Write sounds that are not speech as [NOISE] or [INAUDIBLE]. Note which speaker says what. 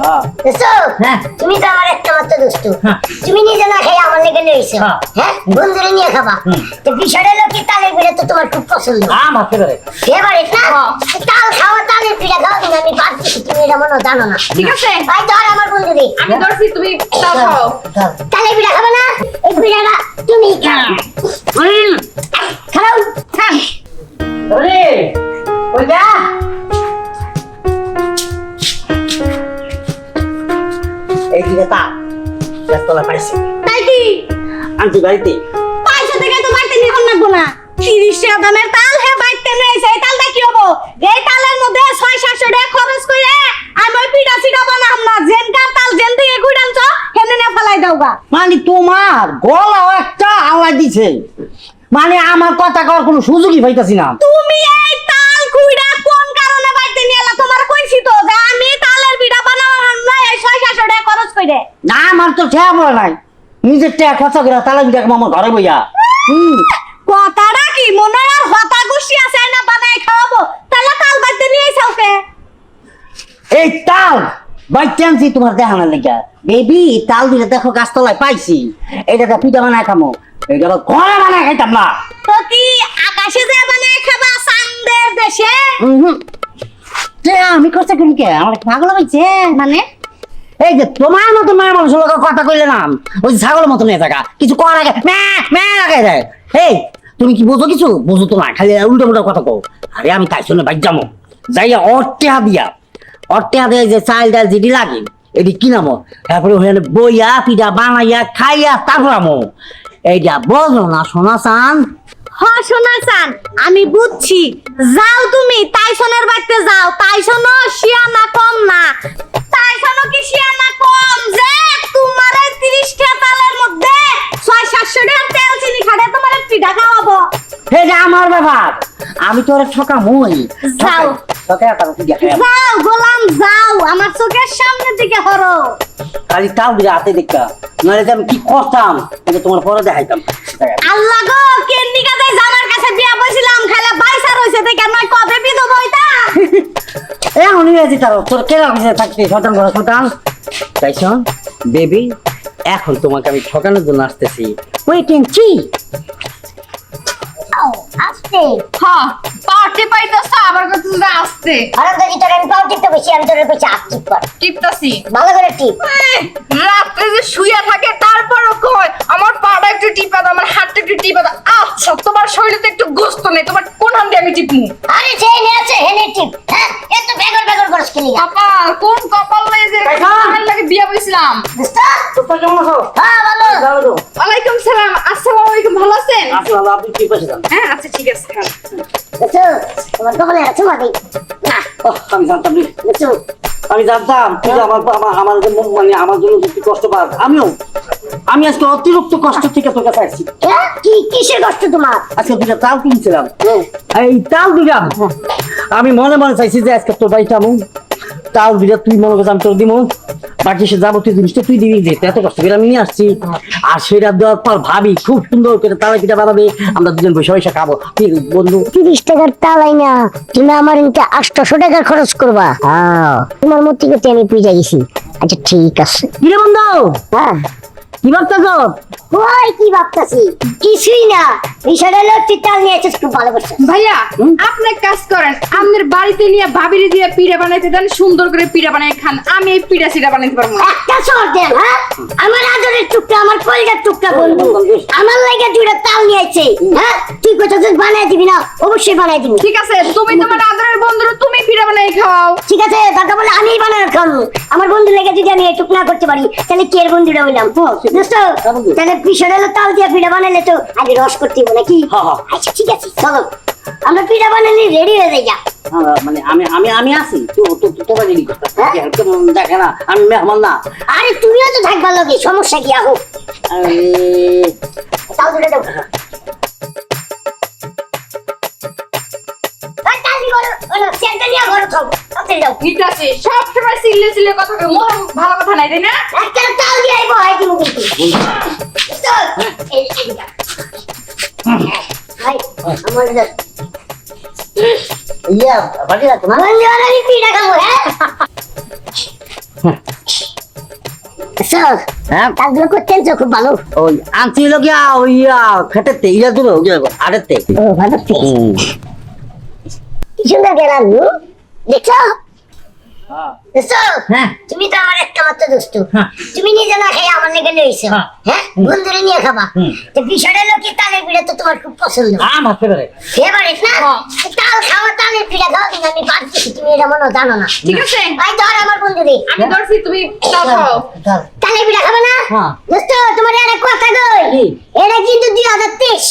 Speaker 1: হ্যাঁ। হ্যাঁ।
Speaker 2: তুমি তো আমার একটা মাত্র দোস্ত।
Speaker 1: হ্যাঁ।
Speaker 2: তুমি নিজে না খেয়ে আমার লেগে লইছো।
Speaker 1: হ্যাঁ।
Speaker 2: বন্ধুরে নিয়ে খাবা। তো বিষয়টা হলো কি তালের পিঠা তো তোমার খুব পছন্দ।
Speaker 1: আমার ফেভারিট
Speaker 2: ফেভারিট না। তাল খাওয়া তালের পিঠা খাওয়া কিন্তু আমি পারতেছি তুমি এটা মনে জানো না।
Speaker 3: ঠিক আছে।
Speaker 2: ভাই ধর আমার বন্ধু রে
Speaker 3: আমি ধরছি তুমি তাও খাও।
Speaker 2: তালের পিঠা খাবে না? এই পিঠাটা তুমি খাও।
Speaker 1: তা গাছতলা পাইছি।
Speaker 4: তাই কি?
Speaker 1: আনছি বাড়িতে?
Speaker 4: পয়সা থেকে তো বাড়তে নিখন লাগবো না। তিরিশ দামের তাল হে নিয়েছে এই তালটা কি হব? এই তালের মধ্যে ছয় সাতশো টাকা খরচ করে আমি ওই পিঠা সিটা বানাম না। জেনকার তাল জেন থেকে কুড়ানছ হেনে না ফেলাই দাও গা।
Speaker 1: মানে তোমার গলাও একটা আওয়াজ দিছে। মানে আমার কথা কওয়ার কোনো সুযোগই পাইতাছি না।
Speaker 4: তুমি এই তাল কুইড়া কোন কারণে বাইতে নিয়ে এলা তোমার কইছি তো যে আমি তালের পিঠা বানাবার না এই ছয় সাতশো টাকা খরচ করে
Speaker 1: না আমার তো ঠেয়া পড়ে নাই। নিজের টেয়া খরচা করে তালা বিটা আমার ঘরে বইয়া। হুম
Speaker 4: কথাটা কি? মনে আর হতা গুছি আছে না বানাই খাওয়াবো? তাহলে তাল বাইতে নিয়ে
Speaker 1: এই তাল বাইতে আনছি তোমার দেখানোর লেগে। বেবি তাল দিলে দেখো গাছতলায় পাইছি। এটা তো পিঠা বানায় খামো। এটা ঘরে বানায় খাইতাম না।
Speaker 4: তো কি আকাশে যে বানায় খাবা চান্দের দেশে?
Speaker 1: উহুম। তে আমি খরচা করি কে আমার পাগল হয়েছে
Speaker 4: মানে?
Speaker 1: এই যে তোমার মতো মায়ের মানুষের লোকের কথা কইলে না ওই ছাগলের মতো নিয়ে থাকা কিছু করার আগে ম্যা ম্যা আগে দেয় এই, তুমি কি বোঝো কিছু? বোঝো তো না, খালি উল্টো উল্টো কথা কও। আরে আমি তাই শুনে বাইক যাব। যাইয়া অর্টেহা দিয়া অর্টেহা দিয়ে যে চাল ডাল যেটি লাগে, এটি কিনামো তারপরে ওখানে বইয়া, পিঠা বানাইয়া, খাইয়া, তারপর আমো এইটা বোঝো না, সোনা চান?
Speaker 4: হ শোনা চান, আমি বুঝছি। যাও তুমি, তাইসনের বাড়িতে যাও। তাইসনও শিয়ানা কম না। কি শিয়ানা কম যে তোমার এই তিরিশটা তালের মধ্যে ছয় সাতশো টাকা তেল চিনি খাটে তোমার পিঠা খাওয়াবো।
Speaker 1: এটা আমার ব্যাপার। আমি তো ওরা ঠকা মই।
Speaker 4: যাও। গোলাম যাও। আমার চোখের সামনের দিকে হরো
Speaker 1: খালি তাও হাতে দেখা নাহলে আমি কি করতাম এটা তোমার পরে দেখাইতাম।
Speaker 4: আল্লাহ গো কেন্নি কাজে জামার কাছে বিয়া বসিলাম খাইলে বাইসা রইছে দেখে নয় কবে বিধু বইতা [LAUGHS]
Speaker 1: ইংরেজি তার তোর কেন অফিসে থাকতে শতান ঘরে শতান তাই শোন বেবি এখন তোমাকে আমি ঠকানোর জন্য আসতেছি। ওয়েটিং
Speaker 2: আস্তে
Speaker 3: হ্যাঁ পার্টি পাইতেছ আবার কত আসছে।
Speaker 2: আরাম কাজি তোর আমি পাও টিপতে বসি আমি তোর টিপ কর
Speaker 3: টিপতাছি।
Speaker 2: ভালো করে টিপ।
Speaker 3: রাত্রে যে শুয়ে থাকে তারপরও কয় আমার পাটা একটু টিপা দাও আমার একটু টিপা দাও। আচ্ছা তোমার শরীরে তো একটু গোস্ত নেই তোমার কোন হাত দিয়ে আমি টিপমু
Speaker 2: আরে যে নে আছে হেনে টিপ। হ্যাঁ এত বেগর বেগর করছ খেলি।
Speaker 3: কপাল কোন কপাল লয়ে যে। আমার লাগে বিয়া বইছিলাম।
Speaker 2: দোস্ত
Speaker 1: তোর কেমন আছো?
Speaker 2: হ্যাঁ ভালো।
Speaker 1: ভালো
Speaker 3: ওয়ালাইকুম সালাম আসসালামু আলাইকুম ভালো আছেন?
Speaker 1: আছি ভালো আপনি কি পাশে যান
Speaker 3: হ্যাঁ আচ্ছা ঠিক আছে হ্যাঁ।
Speaker 2: তোমার কপালে আছে মাটি না
Speaker 1: আমি জানতাম না।
Speaker 2: দোস্ত
Speaker 1: আমি জানতাম তুই আমার আমার আমার মানে আমার জন্য কষ্ট পাস আমিও। আমি আজকে অতিরিক্ত কষ্ট থেকে তোর কাছে আসছি।
Speaker 2: হ্যাঁ? কি কিসের কষ্ট তোমার?
Speaker 1: আজকে দুটা তাল কিনছিলাম। এই তাল দুটা আমি মনে মনে চাইছি যে আজকে তোর বাড়িতে আমু তাল দুটা তুই মনে করছিস আমি তোর দিব। বাকি সে যাবতীয় জিনিসটা তুই দিবি যেতে এত কষ্ট করে আমি নিয়ে আসছি। আর সেটা দেওয়ার পর ভাবি খুব সুন্দর করে তালা পিঠা বানাবে। আমরা দুজন বসে বসে খাব। বন্ধু?
Speaker 2: তিরিশ টাকার তালাই না। তুমি আমার ইনটা আটশো টাকার খরচ করবা। হ্যাঁ। তোমার মতি করতে আমি পিজা গেছি। আচ্ছা ঠিক আছে।
Speaker 1: বন্ধু?
Speaker 2: হ্যাঁ।
Speaker 1: কি ভাবতেছ?
Speaker 2: ওই কি ভাবতাছি? কিছুই না। বিষয়টা হলো তুই তাল নিয়ে খুব ভালো করছিস।
Speaker 3: ভাইয়া আপনি এক কাজ করেন আপনার বাড়িতে নিয়ে ভাবির দিয়ে পিঠা বানাইতে দেন সুন্দর করে পিঠা বানাই খান। আমি এই পিঠা সিটা বানাইতে পারব
Speaker 2: একটা দেন হ্যাঁ? আমার আদরের টুকরা আমার কলজার টুকরা বন্ধু। আমার লাগে নিয়ে হ্যাঁ তুই বানাই দিবি না অবশ্যই বানাই দিবি।
Speaker 3: ঠিক আছে তুমি তোমার আদরের বন্ধুরা তুমি বানাই খাও।
Speaker 2: ঠিক আছে দরকার বলে আমি খাব। আমার বন্ধু লেগে যদি আমি এটুক না করতে পারি তাহলে কে এর বন্ধুটা হইলাম? দোস্ত তাহলে পিছনে তাল দিয়ে পিঠা বানাইলে তো আগে রস করতে হবে নাকি?
Speaker 1: হ্যাঁ, হ্যাঁ।
Speaker 2: আচ্ছা ঠিক আছে চলো। আমরা পিঠা বানালে রেডি হয়ে যাই যা।
Speaker 1: হ্যাঁ, মানে আমি আমি আমি আছি। তো তো তো- তোরা রেডি? দেখে না আমি মেহমান না।
Speaker 2: আরে তুমিও তো থাকবার লোকে সমস্যা কি আহো। ঘরে- ওই না, চেয়ারটা নিয়ে ঘরে থাও। তাড়াতাড়ি যাও।
Speaker 3: ঠিক আছে সব সময় সিল্লে সিল্লে কথা কই মোর ভালো কথা নাই তাই না?
Speaker 2: একটা তাল দিয়ে আইবো, আই দিবো কিন্তু। চল, এই, ভাই, আমার এটা-
Speaker 1: ইয়া বাড়ি রাখ। না
Speaker 2: আমি পিঠা খাব, হ্যাঁ? স্যার
Speaker 1: হ্যাঁ?
Speaker 2: কাজগুলো করতেন তো খুব ভালো।
Speaker 1: ওই গিয়া ওই ইয়া দূরে
Speaker 2: ও ভালো সুন্দর গেলাম দেখছ দেখছ
Speaker 1: হ্যাঁ।
Speaker 2: তুমি তো আমার একটা মাত্র দোস্ত।
Speaker 1: হ্যাঁ।
Speaker 2: তুমি নিজে না খেয়ে আমার লেগে লইছো
Speaker 1: হ্যাঁ।
Speaker 2: হ্যাঁ? বন্ধুরে নিয়ে খাবা। তো বিষয়টা হলো কি তালের পিঠা তো তোমার খুব পছন্দ।
Speaker 1: আমার ফেভারিট
Speaker 2: ফেভারিট না?
Speaker 3: হ্যাঁ।
Speaker 2: তাল খাওয়া তালের পিঠা কিন্তু আমি পারতেছি তুমি এটা মনে জানো না।
Speaker 3: ঠিক আছে।
Speaker 2: ভাই ধর আমার বন্ধুরে।
Speaker 3: আমি ধরছি তুমি তাও খাও।
Speaker 2: তালের পিঠা খাবে না?
Speaker 1: হ্যাঁ।
Speaker 2: দোস্ত তোমার আর কথা কই? এটা কিন্তু দুই হাজার তেইশ